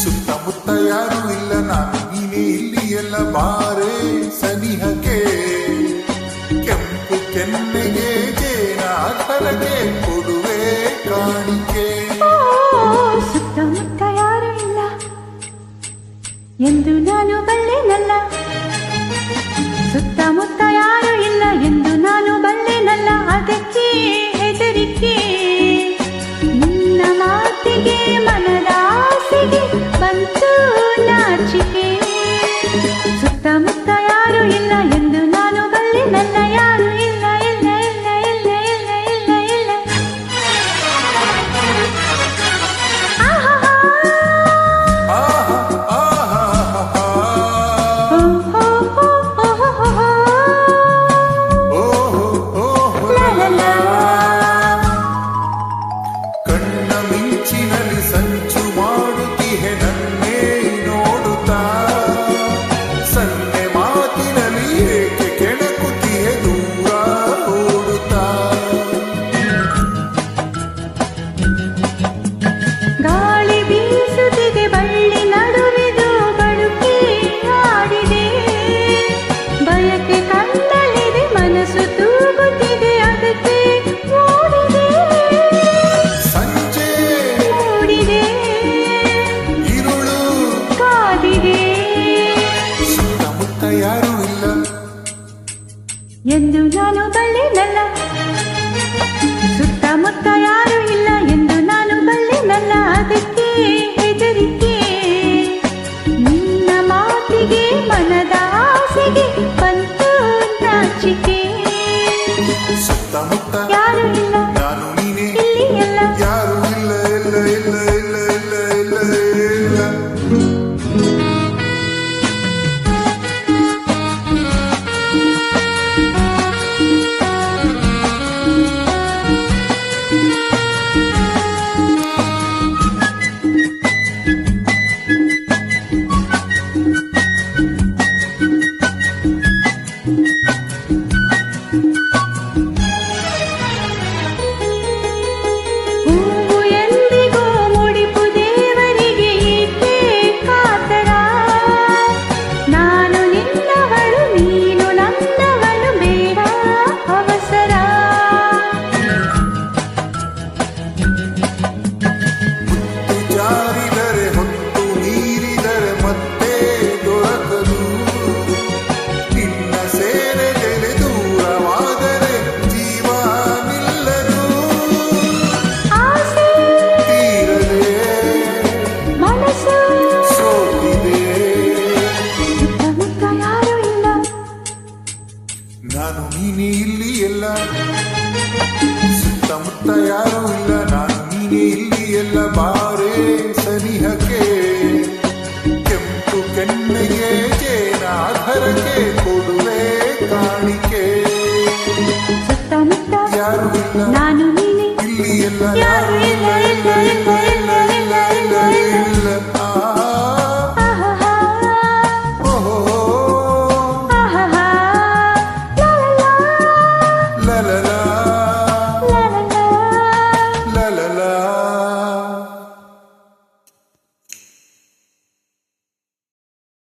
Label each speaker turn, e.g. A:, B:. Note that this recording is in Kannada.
A: ಸುತ್ತಮುತ್ತ ಯಾರು ಇಲ್ಲ ನಾನು ನೀನೇ ಇಲ್ಲಿ ಎಲ್ಲ ಬಾರೆ ಸನಿಹಕ್ಕೆ ಕೆಂಪು ಕೆನ್ನೆಗೆ ಜೇನಾಧರಗೆ ಕೊಡುವೆ ಕಾಣಿಕೆ
B: ಓ, ಸುತ್ತಮುತ್ತ ಯಾರು ಇಲ್ಲ ಎಂದು ನಾನು ಬಲ್ಲೆನಲ್ಲ ಸುತ್ತಮುತ್ತ ಯಾರು ಇಲ್ಲ ಎಂದು ನಾನು నలిస ಎಂದು ನಾನು ಬಲ್ಲೆನಲ್ಲ.
A: ಸುತ್ತಮುತ್ತ ಯಾರು ಇಲ್ಲ
B: ಎಂದು ನಾನು ಬಲ್ಲೆನಲ್ಲ. ಅದಕ್ಕೆ ಹೆದರಿಕೆ. ನಿನ್ನ ಮಾತಿಗೆ ಮನದ ಆಸೆಗೆ ಬಂತು ನಾಚಿಕೆ.
A: ಸುತ್ತಮುತ್ತ ನಾನು
B: ಇಲ್ಲಿ ಎಲ್ಲ. ಸುತ್ತಮುತ್ತ ಯಾರೂ ಇಲ್ಲ
A: ನಾನು ನೀನೇ ಇಲ್ಲಿ ಎಲ್ಲ. ಬಾರೇ ಸನಿಹಕ್ಕೆ ಕೆಂಪು ಕೆನ್ನೆಗೆ ಜೇನಾಧರಕ್ಕೆ ಕೊಡುವೆ ಕಾಣಿಕೆ.
B: ಸುತ್ತಮುತ್ತ
A: ಯಾರು ಇಲ್ಲ
B: ನೀನೆ
A: ಇಲ್ಲಿ ಎಲ್ಲ